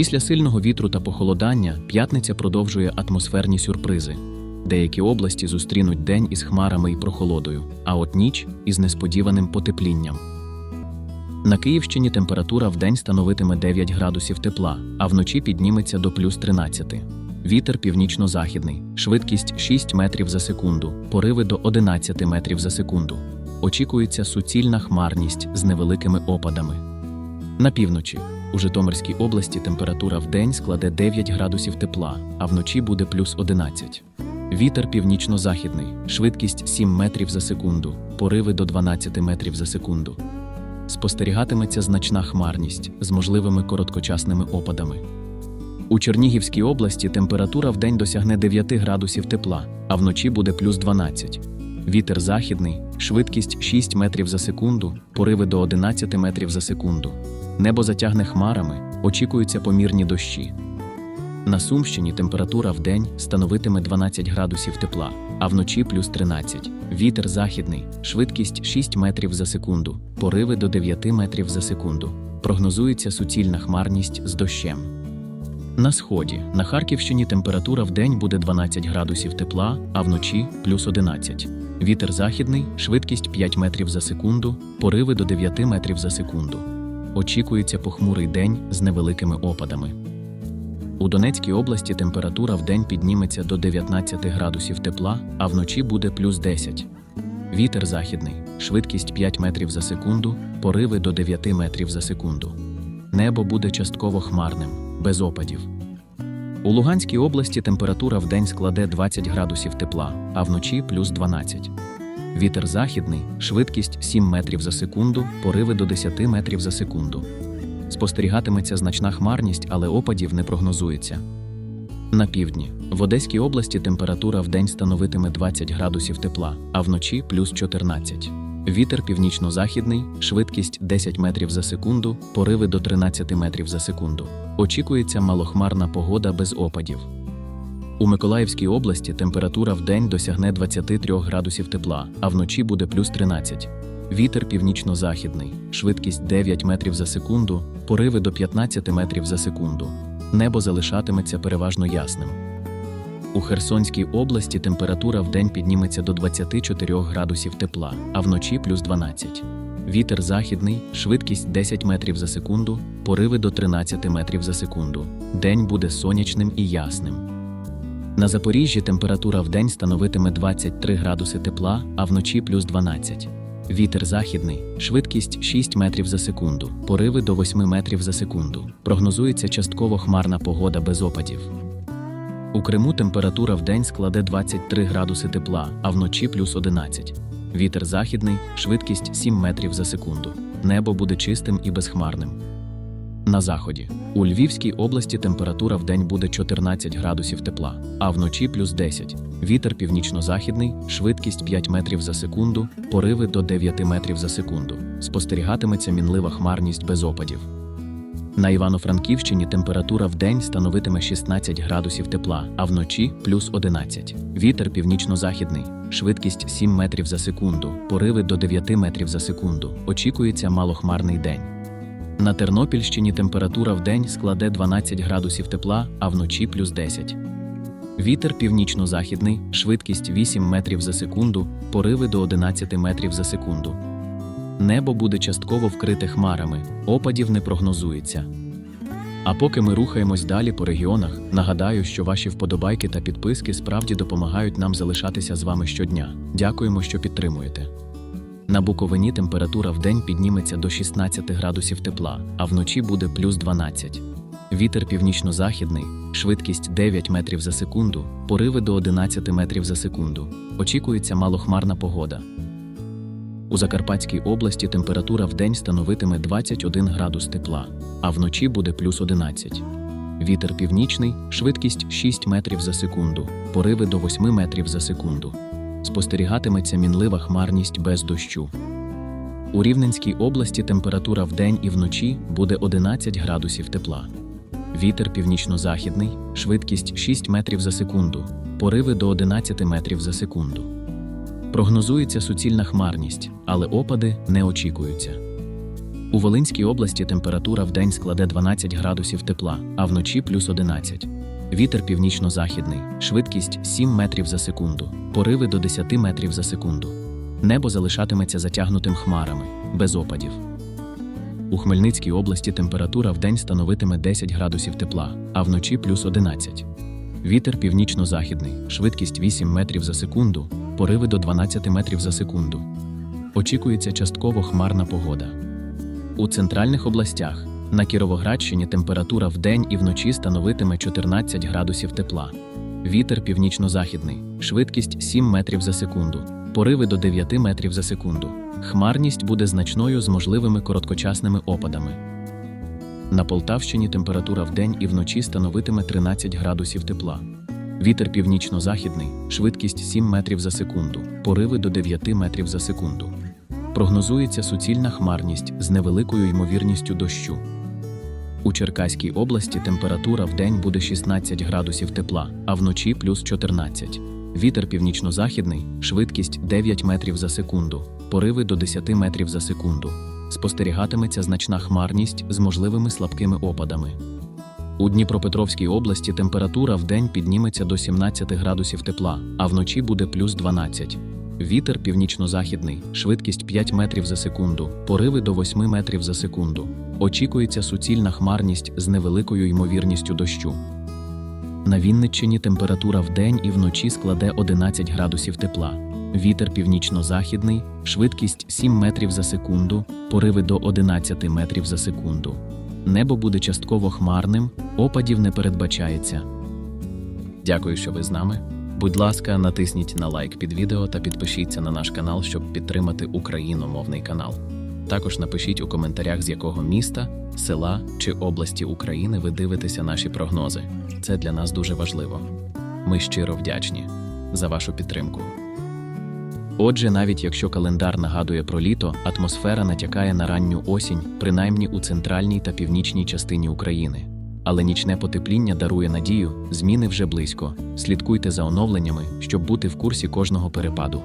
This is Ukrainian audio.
Після сильного вітру та похолодання п'ятниця продовжує атмосферні сюрпризи. Деякі області зустрінуть день із хмарами і прохолодою, а от ніч із несподіваним потеплінням. На Київщині температура вдень становитиме 9 градусів тепла, а вночі підніметься до плюс 13. Вітер північно-західний, швидкість 6 метрів за секунду, пориви до 11 метрів за секунду. Очікується суцільна хмарність з невеликими опадами. На півночі у Житомирській області температура вдень складе 9 градусів тепла, а вночі буде плюс 11. Вітер північно-західний, швидкість 7 метрів за секунду, пориви до 12 метрів за секунду. Спостерігатиметься значна хмарність з можливими короткочасними опадами. У Чернігівській області температура вдень досягне 9 градусів тепла, а вночі буде плюс 12. Вітер західний, швидкість 6 метрів за секунду, пориви до 11 метрів за секунду. Небо затягне хмарами, очікуються помірні дощі. На Сумщині температура вдень становитиме 12 градусів тепла, а вночі плюс 13. Вітер західний, швидкість 6 метрів за секунду, пориви до 9 метрів за секунду. Прогнозується суцільна хмарність з дощем. На сході на Харківщині температура вдень буде 12 градусів тепла, а вночі плюс 11. Вітер західний, швидкість 5 метрів за секунду, пориви до 9 метрів за секунду. Очікується похмурий день з невеликими опадами. У Донецькій області температура вдень підніметься до 19 градусів тепла, а вночі буде плюс 10. Вітер західний, швидкість 5 метрів за секунду, пориви до 9 метрів за секунду. Небо буде частково хмарним, без опадів. У Луганській області температура вдень складе 20 градусів тепла, а вночі плюс 12. Вітер західний, швидкість 7 метрів за секунду, пориви до 10 метрів за секунду. Спостерігатиметься значна хмарність, але опадів не прогнозується. На півдні в Одеській області температура вдень становитиме 20 градусів тепла, а вночі плюс 14. Вітер північно-західний, швидкість 10 метрів за секунду, пориви до 13 метрів за секунду. Очікується малохмарна погода без опадів. У Миколаївській області температура вдень досягне 23 градусів тепла, а вночі буде плюс 13. Вітер північно-західний, швидкість 9 метрів за секунду, пориви до 15 метрів за секунду. Небо залишатиметься переважно ясним. У Херсонській області температура вдень підніметься до 24 градусів тепла, а вночі плюс 12. Вітер західний, швидкість 10 метрів за секунду, пориви до 13 метрів за секунду. День буде сонячним і ясним. На Запоріжжі температура вдень становитиме 23 градуси тепла, а вночі плюс 12. Вітер західний, швидкість 6 метрів за секунду, пориви до 8 метрів за секунду. Прогнозується частково хмарна погода без опадів. У Криму температура вдень складе 23 градуси тепла, а вночі плюс 11. Вітер західний, швидкість 7 метрів за секунду. Небо буде чистим і безхмарним. На заході у Львівській області температура вдень буде 14 градусів тепла, а вночі плюс 10. Вітер північно-західний, швидкість 5 метрів за секунду, пориви до 9 метрів за секунду. Спостерігатиметься мінлива хмарність без опадів. На Івано-Франківщині температура вдень становитиме 16 градусів тепла, а вночі плюс 11. Вітер північно-західний, швидкість 7 метрів за секунду, пориви до 9 метрів за секунду. Очікується малохмарний день. На Тернопільщині температура вдень складе 12 градусів тепла, а вночі плюс 10. Вітер північно-західний, швидкість 8 метрів за секунду, пориви до 11 метрів за секунду. Небо буде частково вкрите хмарами, опадів не прогнозується. А поки ми рухаємось далі по регіонах, нагадаю, що ваші вподобайки та підписки справді допомагають нам залишатися з вами щодня. Дякуємо, що підтримуєте. На Буковині температура вдень підніметься до 16 градусів тепла, а вночі буде плюс 12. Вітер північно-західний, швидкість 9 метрів за секунду, пориви до 11 метрів за секунду. Очікується малохмарна погода. У Закарпатській області температура вдень становитиме 21 градус тепла, а вночі буде плюс 11. Вітер північний, швидкість 6 метрів за секунду, пориви до 8 метрів за секунду. Спостерігатиметься мінлива хмарність без дощу. У Рівненській області температура вдень і вночі буде 11 градусів тепла. Вітер північно-західний, швидкість 6 метрів за секунду, пориви до 11 метрів за секунду. Прогнозується суцільна хмарність, але опади не очікуються. У Волинській області температура в день складе 12 градусів тепла, а вночі плюс 11. Вітер північно-західний, швидкість 7 метрів за секунду, пориви до 10 метрів за секунду. Небо залишатиметься затягнутим хмарами, без опадів. У Хмельницькій області температура в день становитиме 10 градусів тепла, а вночі плюс 11. Вітер північно-західний, швидкість 8 метрів за секунду, пориви до 12 метрів за секунду. Очікується частково хмарна погода. У центральних областях на Кіровоградщині температура вдень і вночі становитиме 14 градусів тепла. Вітер північно-західний, швидкість 7 метрів за секунду, пориви до 9 метрів за секунду. Хмарність буде значною з можливими короткочасними опадами. На Полтавщині температура вдень і вночі становитиме 13 градусів тепла. Вітер північно-західний, швидкість 7 метрів за секунду, пориви до 9 метрів за секунду. Прогнозується суцільна хмарність з невеликою ймовірністю дощу. У Черкаській області температура вдень буде 16 градусів тепла, а вночі плюс 14. Вітер північно-західний, швидкість 9 метрів за секунду, пориви до 10 метрів за секунду. Спостерігатиметься значна хмарність з можливими слабкими опадами. У Дніпропетровській області температура вдень підніметься до 17 градусів тепла, а вночі буде плюс 12. Вітер північно-західний, швидкість 5 метрів за секунду, пориви до 8 метрів за секунду. Очікується суцільна хмарність з невеликою ймовірністю дощу. На Вінниччині температура вдень і вночі складе 11 градусів тепла. Вітер північно-західний, швидкість 7 метрів за секунду, пориви до 11 метрів за секунду. Небо буде частково хмарним, опадів не передбачається. Дякую, що ви з нами. Будь ласка, натисніть на лайк під відео та підпишіться на наш канал, щоб підтримати україномовний канал. Також напишіть у коментарях, з якого міста, села чи області України ви дивитеся наші прогнози. Це для нас дуже важливо. Ми щиро вдячні за вашу підтримку. Отже, навіть якщо календар нагадує про літо, атмосфера натякає на ранню осінь, принаймні у центральній та північній частині України. Але нічне потепління дарує надію, зміни вже близько. Слідкуйте за оновленнями, щоб бути в курсі кожного перепаду.